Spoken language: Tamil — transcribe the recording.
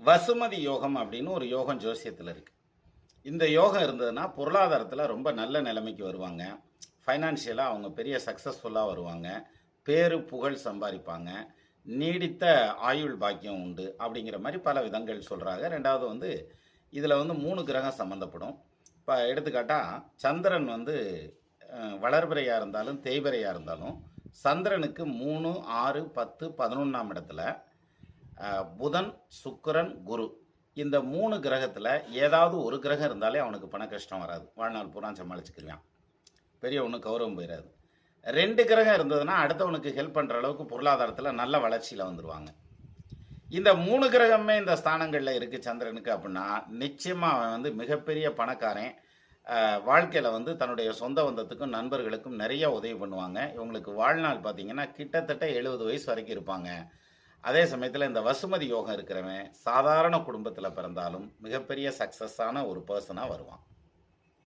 வசுமதி யோகம் அப்படின்னு ஒரு யோகம் ஜோசியத்தில் இருக்குது இந்த யோகம் இருந்ததுன்னா பொருளாதாரத்தில் ரொம்ப நல்ல நிலைமைக்கு வருவாங்க. ஃபைனான்ஷியலாக அவங்க பெரிய சக்ஸஸ்ஃபுல்லாக வருவாங்க. பேரு புகழ் சம்பாதிப்பாங்க. நீடித்த ஆயுள் பாக்கியம் உண்டு அப்படிங்கிற மாதிரி பல விதங்கள் சொல்கிறாங்க ரெண்டாவது வந்து இதில் வந்து மூணு கிரகம் சம்மந்தப்படும் இப்போ எடுத்துக்காட்டால் சந்திரன் வந்து வளர்பிறையாக இருந்தாலும் தேய்பிறையாக இருந்தாலும் சந்திரனுக்கு மூணு ஆறு பத்து பதினொன்றாம் இடத்துல புதன் சுக்கிரன் குரு. இந்த மூணு கிரகத்தில் ஏதாவது ஒரு கிரகம் இருந்தாலே அவனுக்கு பண கஷ்டம் வராது. வாழ்நாள் பூரா சமாளிச்சுக்கிருவான். பெரிய ஒன்று கௌரவம் போயிடாது ரெண்டு கிரகம் இருந்ததுன்னா அடுத்தவனுக்கு ஹெல்ப் பண்ணுற அளவுக்கு பொருளாதாரத்தில் நல்ல வளர்ச்சியில் வந்துடுவாங்க இந்த மூணு கிரகமே இந்த ஸ்தானங்களில் இருக்குது சந்திரனுக்கு அப்படின்னா நிச்சயமாக அவன் வந்து மிகப்பெரிய பணக்காரன். வாழ்க்கையில் வந்து தன்னுடைய சொந்த பந்தத்துக்கும் நண்பர்களுக்கும் நிறைய உதவி பண்ணுவாங்க. இவங்களுக்கு வாழ்நாள் பார்த்தீங்கன்னா கிட்டத்தட்ட எழுபது வயசு வரைக்கும் இருப்பாங்க. அதே சமயத்தில் இந்த வசுமதி யோகம் இருக்கிறவன் சாதாரண குடும்பத்தில் பிறந்தாலும் மிகப்பெரிய சக்ஸஸான ஒரு பர்சனாக வருவான்.